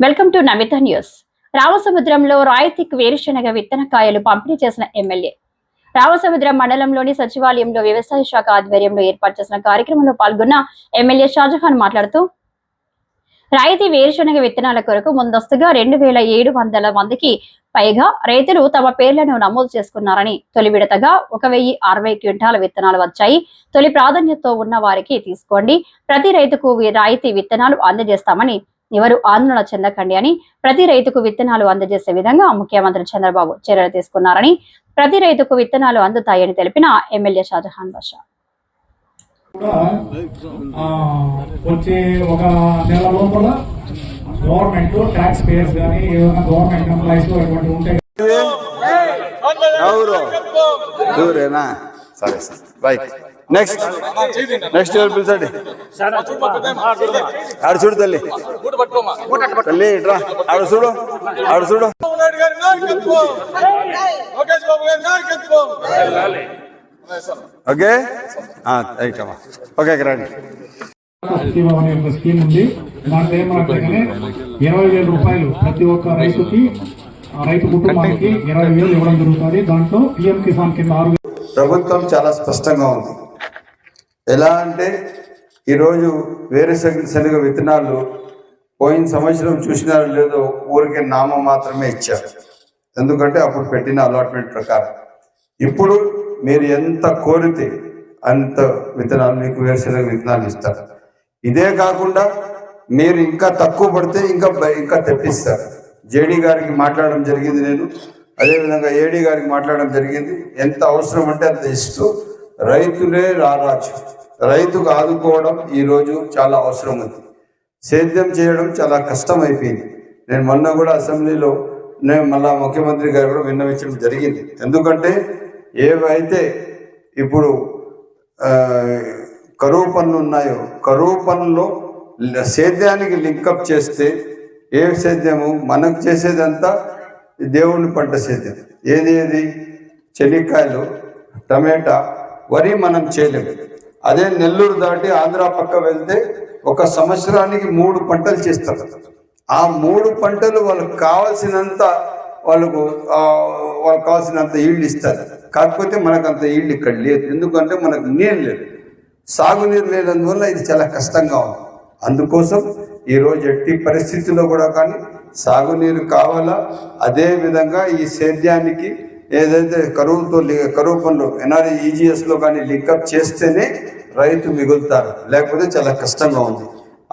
Welcome to Namita news. రామసముద్రంలో రాయతిక్ వేరుశనగ విత్తన కాయలు పంపిణీ చేసిన ఎమ్మెల్యే. రామసముద్రం మండలంలోని సచివాలయంలో వ్యవసాయ శాఖ ఆధ్వర్యంలో ఏర్పాటు చేసిన కార్యక్రమంలో పాల్గొన్న ఎమ్మెల్యే షాజహాన్ మాట్లాడుతూ రాయితీ వేరుశనగ విత్తనాల కొరకు ముందస్తుగా రెండు వేల ఏడు వందల మందికి పైగా రైతులు తమ పేర్లను నమోదు చేసుకున్నారని తొలి విడతగా ఒక వెయ్యి అరవై క్వింటాల విత్తనాలు వచ్చాయి. తొలి ప్రాధాన్యతతో ఉన్న వారికి తీసుకోండి. ప్రతి రైతుకు రాయితీ విత్తనాలు అందజేస్తామని ఎవరు ఆందోళన చెందకండి అని ప్రతి రైతుకు విత్తనాలు అందజేసే విధంగా ముఖ్యమంత్రి చంద్రబాబు చర్యలు తీసుకున్నారని ప్రతి రైతుకు విత్తనాలు అందుతాయని తెలిపిన ఎమ్మెల్యే షాజహాన్ బాషా కూడా ఆ, వచ్చే ఒక నెల లోపల గవర్నమెంట్ ట్యాక్స్ పేయర్స్ కానీ ఏదైనా గవర్నమెంట్ ఎంప్లాయీస్ అటువంటి ఉంటాయి ఎవరు? ఎవరేనా? సరే సార్. రైట్ నెక్స్ట్ నెక్స్ట్ ఎవరు పిలిచండి. ఆడ చూడు తల్లి. తల్లి ఇట్రా. ఆడ చూడు. ఆడ చూడు. ఓకే? రైట్ అమ్మా. ఓకే రండి. స్కీమ్ అనే ఒక స్కీమ్ ఉంది. దాంట్లో ఏమంటే ఇరవై వేల రూపాయలు ప్రతి ఒక్క రైతుకి ఆ రైతు కుటుంబానికి ఇరవై వేలు ఇవ్వడం జరుగుతుంది. దాంట్లో పిఎం కిసాన్ కింద ఆరు ప్రభుత్వం చాలా స్పష్టంగా ఉంది. ఎలా అంటే ఈరోజు వేరుశనగ శనగ విత్తనాలు పోయిన సంవత్సరం చూసినారో లేదో ఊరికే నామం మాత్రమే ఇచ్చారు. ఎందుకంటే అప్పుడు పెట్టిన అలాట్మెంట్ ప్రకారం. ఇప్పుడు మీరు ఎంత కోరితే అంత విత్తనాలు మీకు వేరుశనగ విత్తనాలు ఇస్తారు. ఇదే కాకుండా మీరు ఇంకా తక్కువ పడితే ఇంకా ఇంకా తెప్పిస్తారు. జేడీ గారికి మాట్లాడడం జరిగింది నేను. అదేవిధంగా ఏడీ గారికి మాట్లాడడం జరిగింది. ఎంత అవసరం అంటే అంత ఇస్తూ రైతులే రారాజు. రైతుకు ఆదుకోవడం ఈరోజు చాలా అవసరం ఉంది సేద్యం చేయడం చాలా కష్టం అయిపోయింది నేను మొన్న కూడా అసెంబ్లీలో నేను మళ్ళా ముఖ్యమంత్రి గారు కూడా విన్నవించడం జరిగింది. ఎందుకంటే ఏవైతే ఇప్పుడు కరువు పనులు ఉన్నాయో కరువు పనుల్లో సేద్యానికి లింకప్ చేస్తే ఏ సేద్యము? మనకు చేసేదంతా దేవుని పంట సేద్యం. ఏది ఏది? చెనిక్కాయలు టమాటా వరి మనం చేయలేము. అదే నెల్లూరు దాటి ఆంధ్ర పక్క వెళ్తే ఒక సంవత్సరానికి మూడు పంటలు చేస్తారు. ఆ మూడు పంటలు వాళ్ళకి కావాల్సినంత వాళ్ళకు వాళ్ళకి కావాల్సినంత ఈళ్ళు ఇస్తారు. కాకపోతే మనకు అంత ఈళ్ళు ఇక్కడ లేదు. ఎందుకంటే మనకు నీళ్ళు లేదు. సాగునీరు లేనందువల్ల ఇది చాలా కష్టంగా ఉంది. అందుకోసం ఈరోజు ఎట్టి పరిస్థితుల్లో కూడా కానీ సాగునీరు కావాలా? అదే విధంగా ఈ సేద్యానికి ఏదైతే కరువుతో కరువు పనులు ఎన్ఆర్ఈ ఈజీఎస్లో కానీ లింకప్ చేస్తేనే రైతు మిగులుతారు. లేకపోతే చాలా కష్టంగా ఉంది.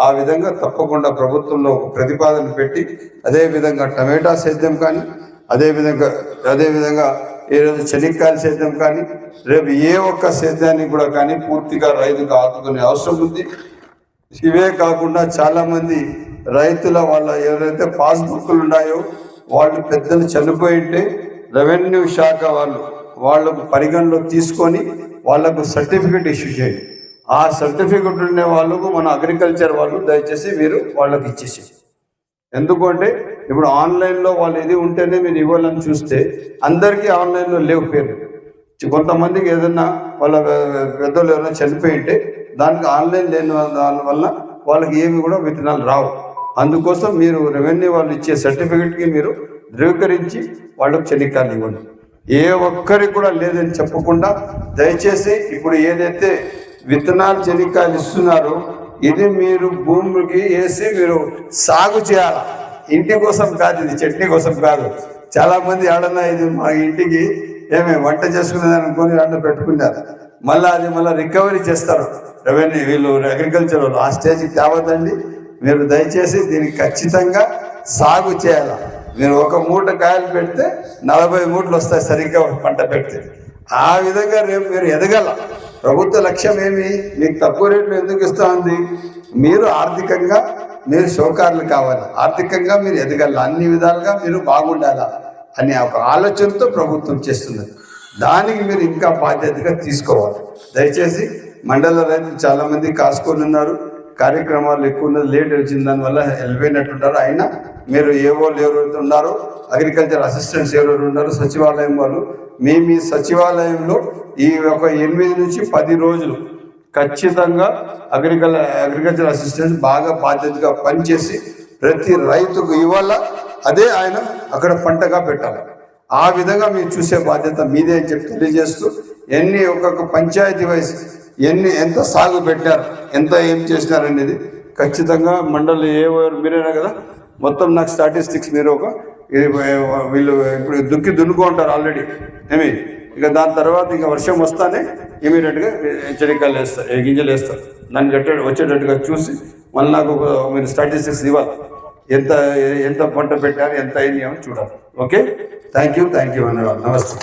ఆ విధంగా తప్పకుండా ప్రభుత్వంలో ఒక ప్రతిపాదన పెట్టి అదే విధంగా టమాటా సేద్యం కానీ అదేవిధంగా అదేవిధంగా ఈరోజు చెనిక్కాయలు సేద్యం కానీ రేపు ఏ ఒక్క సేద్యాన్ని కూడా కానీ పూర్తిగా రైతుకు ఆదుకునే అవసరం ఉంది. ఇవే కాకుండా చాలామంది రైతుల వాళ్ళ ఎవరైతే పాస్బుక్లు ఉన్నాయో వాళ్ళు పెద్దలు చనిపోయి ఉంటే రెవెన్యూ శాఖ వాళ్ళు వాళ్ళకు పరిగణలో తీసుకొని వాళ్ళకు సర్టిఫికెట్ ఇష్యూ చేయండి. ఆ సర్టిఫికెట్ ఉండే వాళ్ళకు మన అగ్రికల్చర్ వాళ్ళు దయచేసి మీరు వాళ్ళకి ఇచ్చేసి. ఎందుకంటే ఇప్పుడు ఆన్లైన్లో వాళ్ళు ఇది ఉంటేనే మీరు ఇవ్వాలని చూస్తే అందరికీ ఆన్లైన్లో లేవు పేరు కొంతమందికి ఏదన్నా వాళ్ళ పెద్దలు ఏదైనా చనిపోయి ఉంటే దానికి ఆన్లైన్ లేని దానివల్ల వాళ్ళకి ఏమి కూడా విత్తనాలు రావు. అందుకోసం మీరు రెవెన్యూ వాళ్ళు ఇచ్చే సర్టిఫికెట్కి మీరు ధృవీకరించి వాళ్ళకు చెనిక్కాయలు ఇవ్వండి. ఏ ఒక్కరికి కూడా లేదని చెప్పకుండా దయచేసి ఇప్పుడు ఏదైతే విత్తనాలు చెనిక్కాయలు ఇస్తున్నారు. ఇది మీరు భూమికి వేసి మీరు సాగు చేయాలి? ఇంటి కోసం కాదు ఇది చట్నీ కోసం కాదు. చాలామంది ఆడన్నా ఇది మా ఇంటికి ఏమే వంట చేసుకునేది అనుకొని అన్న పెట్టుకున్నారు. మళ్ళీ అది మళ్ళీ రికవరీ చేస్తారు. రెవెన్యూ వీళ్ళు అగ్రికల్చర్ వాళ్ళు ఆ స్టేజ్కి తేవద్దండి. మీరు దయచేసి దీనికి ఖచ్చితంగా సాగు చేయాలి? మీరు ఒక మూట కాయలు పెడితే నలభై మూటలు వస్తాయి సరిగ్గా పంట పెడితే. ఆ విధంగా రేపు మీరు ఎదగల. ప్రభుత్వ లక్ష్యం ఏమి? మీకు తక్కువ రేట్లు ఎందుకు ఇస్తా ఉంది? మీరు ఆర్థికంగా మీరు సౌకర్యాలు కావాలి. ఆర్థికంగా మీరు ఎదగాలి. అన్ని విధాలుగా మీరు బాగుండాలా అనే ఒక ఆలోచనతో ప్రభుత్వం చేస్తుంది దానికి మీరు ఇంకా బాధ్యతగా తీసుకోవాలి. దయచేసి మండల రైతులు చాలామంది కాసుకొని ఉన్నారు. కార్యక్రమాలు ఎక్కువ ఉన్నది లేట్ వచ్చిన దానివల్ల వెళ్ళిపోయినట్టున్నారు అయినా మీరు ఏవోళ్ళు ఎవరైతే ఉన్నారో అగ్రికల్చర్ అసిస్టెంట్స్ ఎవరెవరు ఉన్నారో సచివాలయం వాళ్ళు మీ మీ సచివాలయంలో ఈ ఒక ఎనిమిది నుంచి పది రోజులు ఖచ్చితంగా అగ్రికల్ అగ్రికల్చర్ అసిస్టెంట్స్ బాగా బాధ్యతగా పనిచేసి ప్రతి రైతుకు ఇవాళ అదే ఆయన అక్కడ పంటగా పెట్టాలి. ఆ విధంగా మీరు చూసే బాధ్యత మీదే అని చెప్పి తెలియజేస్తూ ఎన్ని ఒక్కొక్క పంచాయతీ వైస్ ఎన్ని ఎంత సాగు పెట్టారు ఎంత ఏం చేసినారు అనేది ఖచ్చితంగా మండలి ఏ మీరేనా కదా? మొత్తం నాకు స్టాటిస్టిక్స్ మీరు ఒక వీళ్ళు ఇప్పుడు దుక్కి దున్నుకుంటారు ఆల్రెడీ ఏమి? ఇక దాని తర్వాత ఇంకా వర్షం వస్తానే ఇమీడియట్గా హెచ్చరికలు వేస్తారు గింజలు వేస్తారు. దాన్ని కట్టే వచ్చేటట్టుగా చూసి మళ్ళీ నాకు ఒక మీరు స్టాటిస్టిక్స్ ఇవ్వాలి. ఎంత ఎంత పంట పెట్టారు ఎంత అయింది అని చూడాలి. Okay? Thank you thank you అన్నవాళ్ళు నమస్తే.